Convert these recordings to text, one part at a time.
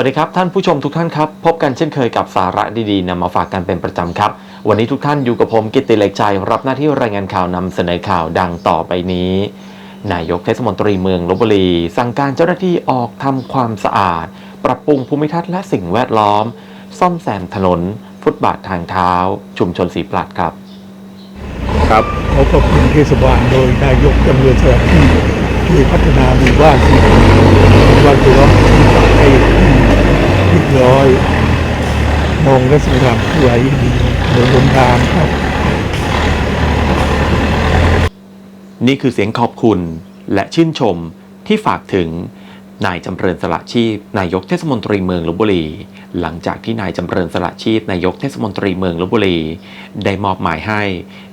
สวัสดีครับท่านผู้ชมทุกท่านครับพบกันเช่นเคยกับสาระดีๆนำมาฝากกันเป็นประจำครับ วันนี้ทุกท่านอยู่กับผมกิติเล็กใจรับหน้าที่รายงานข่าวนำเสนอข่าวดังต่อไปนี้ นายกเทศมนตรีเมืองลบบุรี สั่งการเจ้าหน้าที่ออกทำความสะอาด ปรับปรุงภูมิทัศน์และสิ่งแวดล้อม ซ่อมแซมถนน ฟุตบาททางเท้า ชุมชนสีปลัดครับ ครับขอขอบคุณเทศบาลโดยนายกจำเริญสถาที่ที่พัฒนาหมู่บ้านที่หมู่บ้านคือร้องให้ เรียบร้อยมองและสงครามสวยดีเหมือนบนทางครับ นี่คือเสียงขอบคุณและชื่นชมที่ฝากถึงนายจำเริญสละชีพ นายกเทศมนตรีเมืองลบบุรี หลังจากที่นายจำเริญสละชีพ นายกเทศมนตรีเมืองลบบุรี ได้มอบหมายให้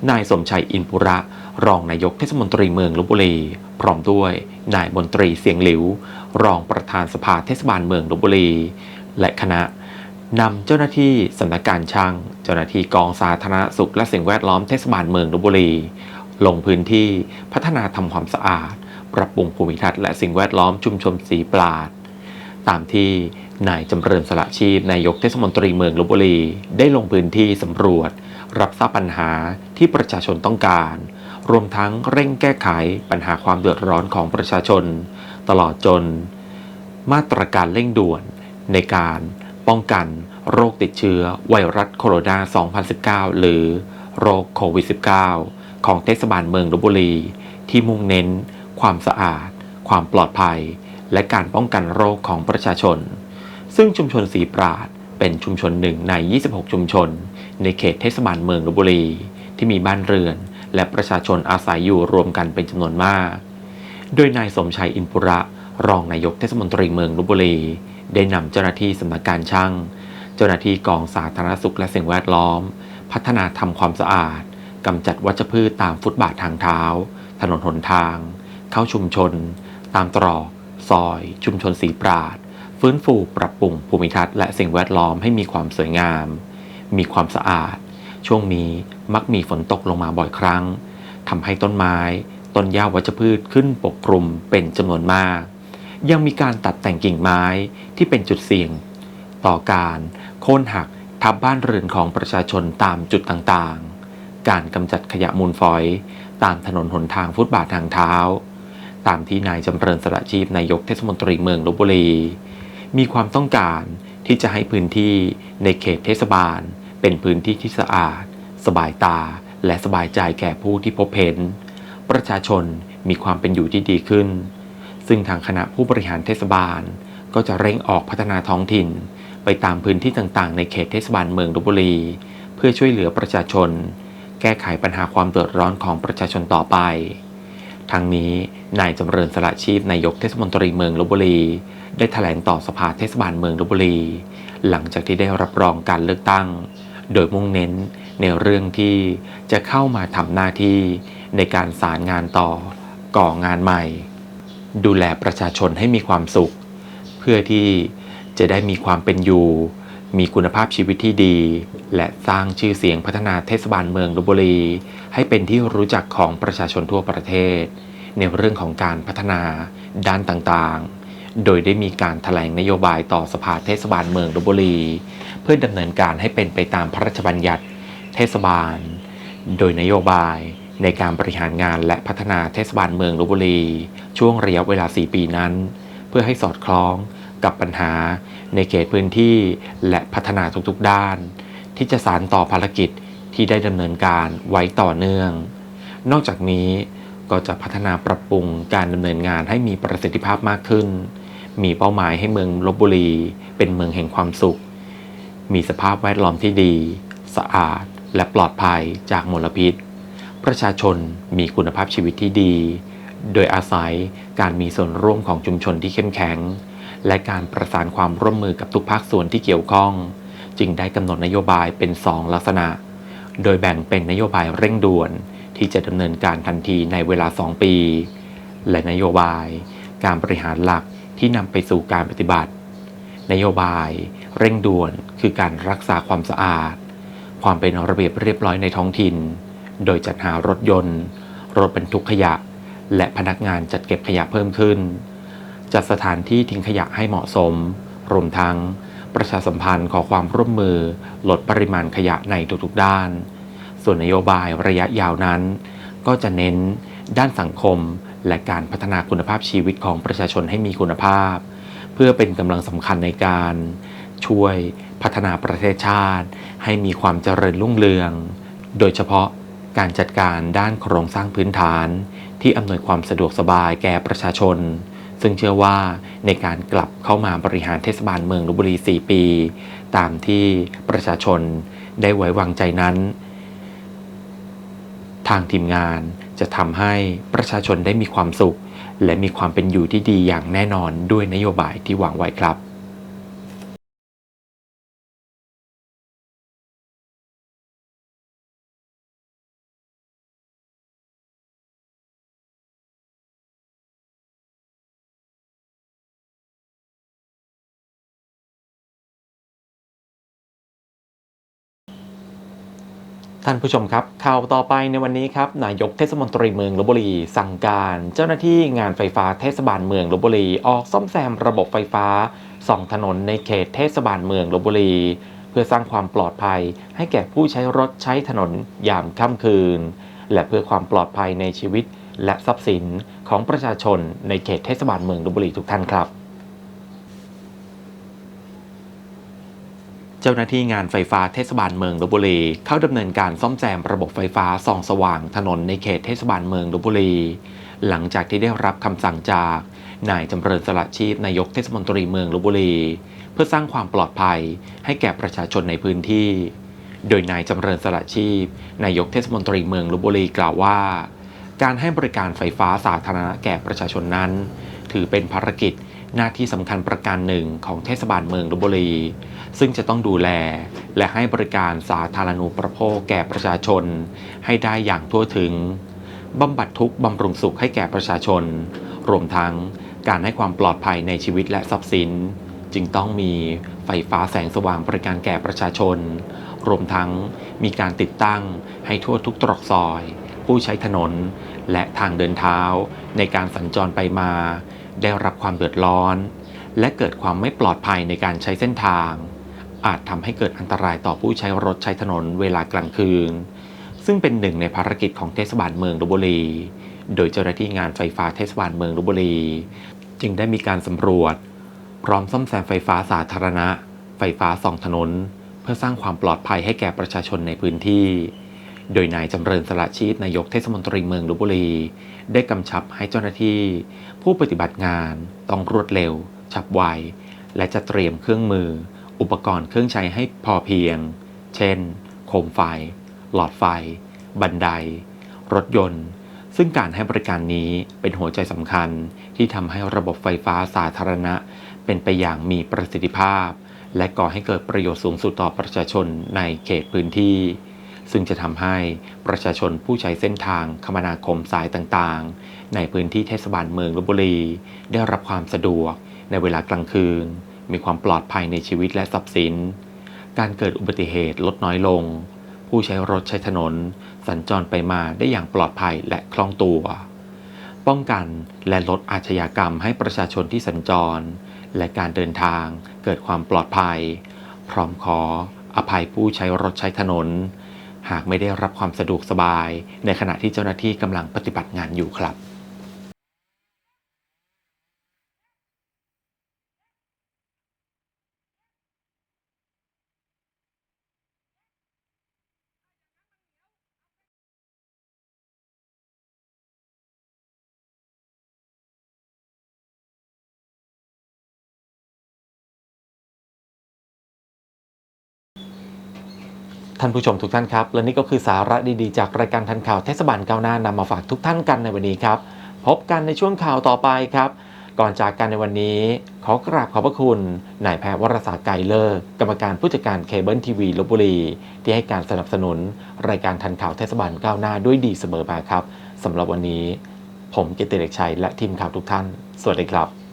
นายสมชัยอินปุระ รองนายกเทศมนตรีเมืองลบบุรี พร้อมด้วยนายมนตรีเสียงหลิว รองประธานสภาเทศบาลเมืองลบบุรี และคณะนำเจ้าหน้าที่สำนักการช่าง เจ้าหน้าที่กองสาธารณสุขและสิ่งแวดล้อมเทศบาลเมืองลบบุรี ลงพื้นที่พัฒนาทำความสะอาด ปรับปรุงภูมิทัศน์และสิ่งแวดล้อมชุมชนสีปราด ตามที่นายจำเริญสละชีพนายกเทศมนตรีเมืองลบบุรี ได้ลงพื้นที่สำรวจ รับทราบปัญหาที่ประชาชนต้องการ รวมทั้งเร่งแก้ไขปัญหาความเดือดร้อนของประชาชน ตลอดจน มาตรการเร่งด่วน ในการป้องกันโรคติดเชื้อไวรัสโคโรนา 2019 หรือโรคโควิด -19 ของเทศบาลเมืองลบบุรี ที่มุ่งเน้น ความสะอาด ความปลอดภัย และการป้องกันโรคของประชาชน ซึ่งชุมชนสีปราดเป็นชุมชนหนึ่งใน 26 ชุมชน ในเขตเทศบาลเมืองลบบุรี ที่มีบ้านเรือน และประชาชนอาศัยอยู่รวมกันเป็นจำนวนมาก โดยนายสมชัยอินปุระ รองนายกเทศมนตรีเมืองลบบุรี ได้นำเจ้าหน้าที่สำนักการช่าง เจ้าหน้าที่กองสาธารณสุขและสิ่งแวดล้อม พัฒนาทำความสะอาดกำจัดวัชพืชตามฟุตบาททางเท้า ถนนหนทาง เข้าชุมชน ตามตรอก ซอย ชุมชนสีปราด ฟื้นฟูปรับปรุงภูมิทัศน์และสิ่งแวดล้อมให้มีความสวยงาม มีความสะอาด ช่วงนี้มักมีฝนตกลงมาบ่อยครั้งทำให้ต้นไม้ ต้นหญ้าวัชพืชขึ้นปกคลุมเป็นจำนวนมาก ยังมีการตัดแต่งกิ่งไม้ที่เป็นจุดเสี่ยง ต่อการโค่นหักทับบ้านเรือนของประชาชนตามจุดต่างๆ การกำจัดขยะมูลฝอย ตามถนนหนทางฟุตบาททางเท้า ตามที่นายจำเริญสละชีพนายกเทศมนตรีเมืองลบบุรี มีความต้องการที่จะให้พื้นที่ในเขตเทศบาล เป็นพื้นที่ที่สะอาด สบายตา และสบายใจแก่ผู้ที่พบเห็น ประชาชนมีความเป็นอยู่ที่ดีขึ้น ซึ่งทางคณะผู้บริหารเทศบาล ก็จะเร่งออกพัฒนาท้องถิ่น ไปตามพื้นที่ต่างๆ ในเขตเทศบาลเมืองลบบุรี เพื่อช่วยเหลือประชาชน แก้ไขปัญหาความเดือดร้อนของประชาชนต่อไปทั้งนี้นายจำเริญสละชีพนายกเทศมนตรีเมืองลบบุรี ได้แถลงต่อสภาเทศบาลเมืองลบบุรี หลังจากที่ได้รับรองการเลือกตั้ง โดยมุ่งเน้นในเรื่องที่จะเข้ามาทำหน้าที่ในการสารงานต่อก่องานใหม่ ดูแลประชาชนให้มีความสุข เพื่อที่จะได้มีความเป็นอยู่ มีคุณภาพชีวิตที่ดี และสร้างชื่อเสียงพัฒนาเทศบาลเมืองลบบุรี ให้เป็นที่รู้จักของประชาชนทั่วประเทศ ในเรื่องของการพัฒนาด้านต่างๆ โดยได้มีการแถลงนโยบายต่อสภาเทศบาลเมืองลบบุรี เพื่อดำเนินการให้เป็นไปตามพระราชบัญญัติเทศบาล โดยนโยบาย ในการบริหารงานและพัฒนาเทศบาลเมืองลบบุรี ช่วงระยะเวลา 4 ปีนั้น เพื่อให้สอดคล้องกับปัญหาในเขตพื้นที่และพัฒนาทุกๆด้าน ที่จะสานต่อภารกิจที่ได้ดำเนินการไว้ต่อเนื่อง นอกจากนี้ก็จะพัฒนาปรับปรุงการดำเนินงานให้มีประสิทธิภาพมากขึ้น มีเป้าหมายให้เมืองลบบุรี เป็นเมืองแห่งความสุข มีสภาพแวดล้อมที่ดี สะอาด และปลอดภัยจากมลพิษ ประชาชนมีคุณภาพชีวิตที่ดี โดยอาศัยการมีส่วนร่วมของชุมชนที่เข้มแข็ง และการประสานความร่วมมือกับทุกภาคส่วนที่เกี่ยวข้อง จึงได้กำหนดนโยบายเป็น 2 ลักษณะ โดยแบ่งเป็นนโยบายเร่งด่วนที่จะดำเนินการทันทีในเวลา 2 ปี และนโยบายการบริหารหลักที่นำไปสู่การปฏิบัติ นโยบายเร่งด่วนคือการรักษาความสะอาด ความเป็นระเบียบเรียบร้อยในท้องถิ่น โดยจัดหารถยนต์ รถบรรทุกขยะ และพนักงานจัดเก็บขยะเพิ่มขึ้น จัดสถานที่ทิ้งขยะให้เหมาะสม รวมทั้ง ประชาสัมพันธ์ขอความร่วมมือ ลดปริมาณขยะในทุกๆด้าน ส่วนนโยบายระยะยาวนั้น ก็จะเน้น ด้านสังคม และการพัฒนาคุณภาพชีวิตของประชาชนให้มีคุณภาพ เพื่อเป็นกำลังสำคัญในการช่วยพัฒนาประเทศชาติ ให้มีความเจริญรุ่งเรือง โดยเฉพาะ การจัดการด้านโครงสร้างพื้นฐาน ที่อำนวยความสะดวกสบายแก่ประชาชน ซึ่งเชื่อว่าในการกลับเข้ามาบริหารเทศบาลเมืองลบบุรี 4 ปี ตามที่ประชาชนได้ไว้วางใจนั้น ทางทีมงานจะทำให้ประชาชนได้มีความสุข และมีความเป็นอยู่ที่ดีอย่างแน่นอนด้วยนโยบายที่วางไว้ครับ ท่านผู้ชมครับข่าวต่อไปในวันนี้ครับนายกเทศมนตรีเมืองลบบุรี สั่งการเจ้าหน้าที่งานไฟฟ้าเทศบาลเมืองลบบุรี ออกซ่อมแซมระบบไฟฟ้าส่องถนนในเขตเทศบาลเมืองลบบุรี เพื่อสร้างความปลอดภัย ให้แก่ผู้ใช้รถใช้ถนนยามค่ำคืน และเพื่อความปลอดภัยในชีวิตและทรัพย์สินของประชาชนในเขตเทศบาลเมืองลบบุรีทุกท่านครับ เจ้าหน้าที่งานไฟฟ้าเทศบาลเมืองลบบุรี เข้าดำเนินการซ่อมแซมระบบไฟฟ้าส่องสว่างถนนในเขตเทศบาลเมืองลบบุรี หลังจากที่ได้รับคำสั่งจากนายจำเริญสละชีพนายกเทศมนตรีเมืองลบบุรี เพื่อสร้างความปลอดภัยให้แก่ประชาชนในพื้นที่ โดยนายจำเริญสละชีพนายกเทศมนตรีเมืองลบบุรีกล่าวว่า การให้บริการไฟฟ้าสาธารณะแก่ประชาชนนั้น ถือเป็นภารกิจ หน้าที่สำคัญประการหนึ่งของเทศบาลเมืองลบบุรี ซึ่งจะต้องดูแลและให้บริการสาธารณูปโภคแก่ประชาชน ให้ได้อย่างทั่วถึงบำบัดทุกข์บำรุงสุขให้แก่ประชาชน รวมทั้งการให้ความปลอดภัยในชีวิตและทรัพย์สิน จึงต้องมีไฟฟ้าแสงสว่างบริการแก่ประชาชน รวมทั้งมีการติดตั้งให้ทั่วทุกตรอกซอย ผู้ใช้ถนน และทางเดินเท้าในการสัญจรไปมา ได้รับความเดือดร้อน และเกิดความไม่ปลอดภัยในการใช้เส้นทาง อาจทำให้เกิดอันตรายต่อผู้ใช้รถใช้ถนนเวลากลางคืน ซึ่งเป็นหนึ่งในภารกิจของเทศบาลเมืองลบบุรี โดยเจ้าหน้าที่งานไฟฟ้าเทศบาลเมืองลบบุรี จึงได้มีการสำรวจ พร้อมซ่อมแซมไฟฟ้าสาธารณะ ไฟฟ้าส่องถนน เพื่อสร้างความปลอดภัยให้แก่ประชาชนในพื้นที่ โดยนายจำเริญสละชีพนายกเทศมนตรีเมืองลบบุรี ได้กำชับให้เจ้าหน้าที่ ผู้ปฏิบัติงานต้องรวดเร็ว ฉับไว และจะเตรียมเครื่องมือ อุปกรณ์เครื่องใช้ให้พอเพียง เช่น โคมไฟ หลอดไฟ บันได รถยนต์ ซึ่งการให้บริการนี้เป็นหัวใจสำคัญที่ทำให้ระบบไฟฟ้าสาธารณะ เป็นไปอย่างมีประสิทธิภาพ และก่อให้เกิดประโยชน์สูงสุดต่อประชาชนในเขตพื้นที่ ซึ่งจะทำให้ประชาชนผู้ใช้เส้นทางคมนาคมสายต่างๆ ในพื้นที่เทศบาลเมืองลบบุรี ได้รับความสะดวกในเวลากลางคืน มีความปลอดภัยในชีวิตและทรัพย์สิน การเกิดอุบัติเหตุลดน้อยลง ผู้ใช้รถใช้ถนน สัญจรไปมาได้อย่างปลอดภัยและคล่องตัว ป้องกันและลดอาชญากรรมให้ประชาชนที่สัญจร และการเดินทางเกิดความปลอดภัย พร้อมขออภัยผู้ใช้รถใช้ถนน หากไม่ได้รับความสะดวกสบาย ในขณะที่เจ้าหน้าที่กำลังปฏิบัติงานอยู่ครับ ท่านผู้ชมทุกท่านครับ และนี่ก็คือสาระดีๆ จากรายการทันข่าวเทศบาลก้าวหน้านำมาฝากทุกท่านกันในวันนี้ครับ พบกันในช่วงข่าวต่อไปครับ ก่อนจากกันในวันนี้ ขอกราบขอบพระคุณนายแพทย์วรศาสตร์ไกเลิกกรรมการผู้จัดการเคเบิลทีวีลบบุรี ที่ให้การสนับสนุน รายการทันข่าวเทศบาลก้าวหน้าด้วยดีเสมอมาครับสำหรับวันนี้ ผมเกติเดชชัยและทีมข่าวทุกท่าน สวัสดีครับ